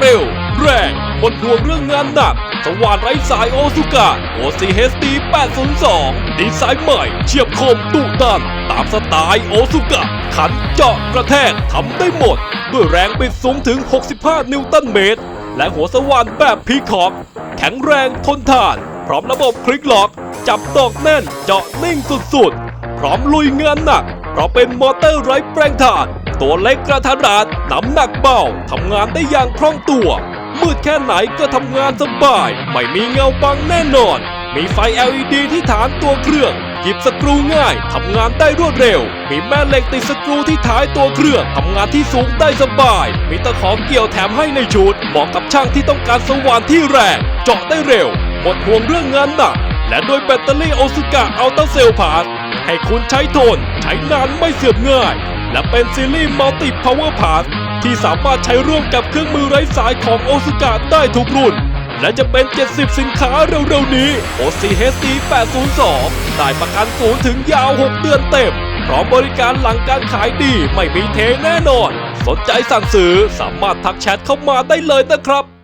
เร็ว แรงหมดห่วงเรื่องงานหนัก สว่านไร้สายโอซุกะ OCHD 802 ดีไซน์ใหม่ เฉียบคมดุดัน ตามสไตล์โอซุกะ ขันเจาะกระแทกทำได้หมด ด้วยแรงบิดสูงถึง 65 นิวตันเมตร และหัวสว่านแบบพีคอกแข็งแรงทนทาน พร้อมระบบคลิกล็อก จับดอกแน่นเจาะนิ่งสุดๆ พร้อมลุยงานหนัก เพราะเป็นมอเตอร์ไร้แปลงถ่าน ตัวเล็กกระทัดรัดน้ำหนักเบาทำงานได้อย่างคล่องตัว มืดแค่ไหนก็ทำงานสบาย ไม่มีเงาบังแน่นอน มีไฟ LED ที่ฐานตัวเครื่องหยิบสกรูง่ายทำงานได้รวดเร็ว มีแม่เหล็กติดสกรูที่ท้ายตัวเครื่องทำงานที่สูงได้สบาย มีตะขอเกี่ยวแถมให้ในชุดเหมาะกับช่างที่ต้องการสว่านที่แรงเจาะได้เร็ว หมดห่วงเรื่องงานหนักและด้วยแบตเตอรี่โอซุกะอัลต a าเซลพาร์ ให้คุณใช้ทนใช้นานไม่เสื่อมง่าย และเป็นซีรีส์มัลติพาวเวอร์พาร์ที่สามารถใช้ร่วมกับเครื่องมือไร้สายของโอซุกะได้ทุกรุ่น และจะเป็น 70 สินค้าเร็วๆนี้ OCHD 802ได้ประกันศูนย์ถึงยาว 6 เดือนเต็ม พร้อมบริการหลังการขายดีไม่มีเทแน่นอน สนใจสั่งซื้อสามารถทักแชทเข้ามาได้เลยนะครับ